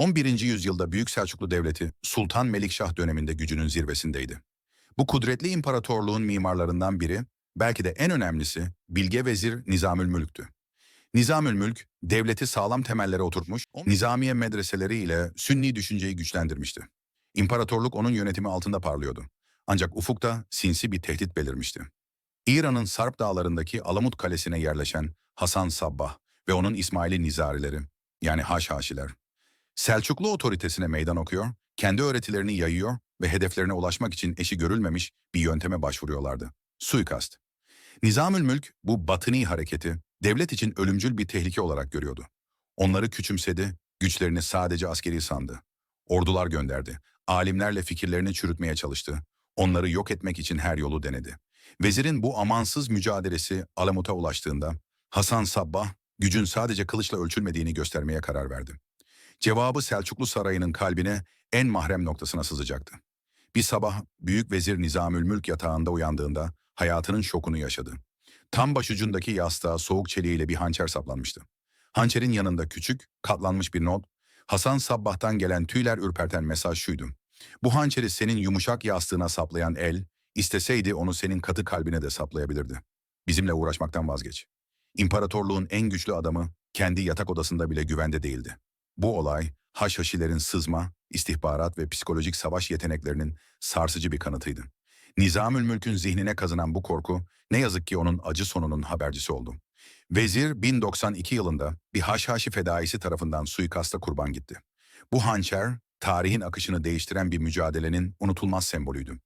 11. yüzyılda Büyük Selçuklu Devleti Sultan Melikşah döneminde gücünün zirvesindeydi. Bu kudretli imparatorluğun mimarlarından biri, belki de en önemlisi Bilge Vezir Nizamülmülk'tü. Nizamülmülk, devleti sağlam temellere oturtmuş, nizamiye medreseleri ile sünni düşünceyi güçlendirmişti. İmparatorluk onun yönetimi altında parlıyordu. Ancak ufukta sinsi bir tehdit belirmişti. İran'ın Sarp dağlarındaki Alamut Kalesi'ne yerleşen Hasan Sabbah ve onun İsmaili Nizarileri, yani Haşhaşiler, Selçuklu otoritesine meydan okuyor, kendi öğretilerini yayıyor ve hedeflerine ulaşmak için eşi görülmemiş bir yönteme başvuruyorlardı. Suikast. Nizamülmülk bu batıni hareketi devlet için ölümcül bir tehlike olarak görüyordu. Onları küçümsedi, güçlerini sadece askeri sandı. Ordular gönderdi, alimlerle fikirlerini çürütmeye çalıştı. Onları yok etmek için her yolu denedi. Vezirin bu amansız mücadelesi Alamut'a ulaştığında Hasan Sabbah gücün sadece kılıçla ölçülmediğini göstermeye karar verdi. Cevabı Selçuklu Sarayı'nın kalbine en mahrem noktasına sızacaktı. Bir sabah Büyük Vezir Nizamülmülk yatağında uyandığında hayatının şokunu yaşadı. Tam başucundaki yastığa soğuk çeliğiyle bir hançer saplanmıştı. Hançerin yanında küçük, katlanmış bir not, Hasan Sabbah'tan gelen tüyler ürperten mesaj şuydu. Bu hançeri senin yumuşak yastığına saplayan el, isteseydi onu senin katı kalbine de saplayabilirdi. Bizimle uğraşmaktan vazgeç. İmparatorluğun en güçlü adamı kendi yatak odasında bile güvende değildi. Bu olay, Haşhaşilerin sızma, istihbarat ve psikolojik savaş yeteneklerinin sarsıcı bir kanıtıydı. Nizamülmülk'ün zihnine kazınan bu korku, ne yazık ki onun acı sonunun habercisi oldu. Vezir 1092 yılında bir Haşhaşi fedaisi tarafından suikasta kurban gitti. Bu hançer, tarihin akışını değiştiren bir mücadelenin unutulmaz sembolüydü.